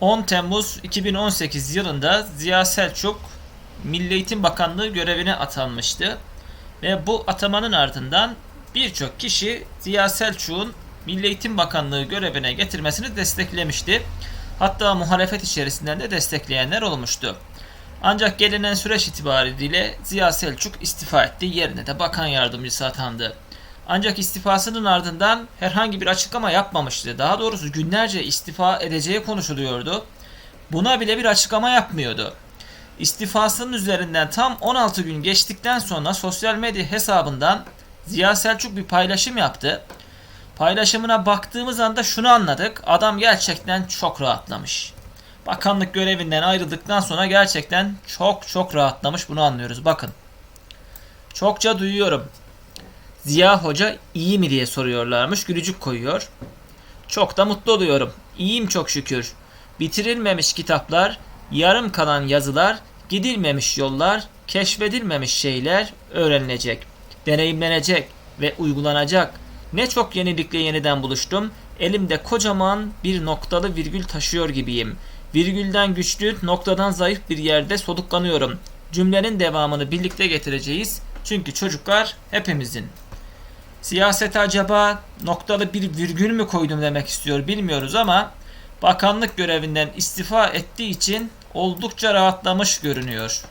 10 Temmuz 2018 yılında Ziya Selçuk Milli Eğitim Bakanlığı görevine atanmıştı. Ve bu atamanın ardından birçok kişi Ziya Selçuk'un Milli Eğitim Bakanlığı görevine getirmesini desteklemişti. Hatta muhalefet içerisinden de destekleyenler olmuştu. Ancak gelinen süreç itibariyle Ziya Selçuk istifa etti. Yerine de bakan yardımcısı atandı. Ancak istifasının ardından herhangi bir açıklama yapmamıştı. Daha doğrusu günlerce istifa edeceği konuşuluyordu. Buna bile bir açıklama yapmıyordu. İstifasının üzerinden tam 16 gün geçtikten sonra sosyal medya hesabından Ziya Selçuk bir paylaşım yaptı. Paylaşımına baktığımız anda şunu anladık. Adam gerçekten çok rahatlamış. Bakanlık görevinden ayrıldıktan sonra gerçekten çok çok rahatlamış bunu anlıyoruz. Bakın. Çokça duyuyorum. Ziya Hoca iyi mi diye soruyorlarmış. Gülücük koyuyor. Çok da mutlu oluyorum. İyiyim çok şükür. Bitirilmemiş kitaplar, yarım kalan yazılar, gidilmemiş yollar, keşfedilmemiş şeyler öğrenilecek, deneyimlenecek ve uygulanacak. Ne çok yenilikle yeniden buluştum. Elimde kocaman bir noktalı virgül taşıyor gibiyim. Virgülden güçlü, noktadan zayıf bir yerde soluklanıyorum. Cümlenin devamını birlikte getireceğiz. Çünkü çocuklar hepimizin. Siyasete acaba noktalı bir virgül mü koydum demek istiyor bilmiyoruz ama bakanlık görevinden istifa ettiği için oldukça rahatlamış görünüyor.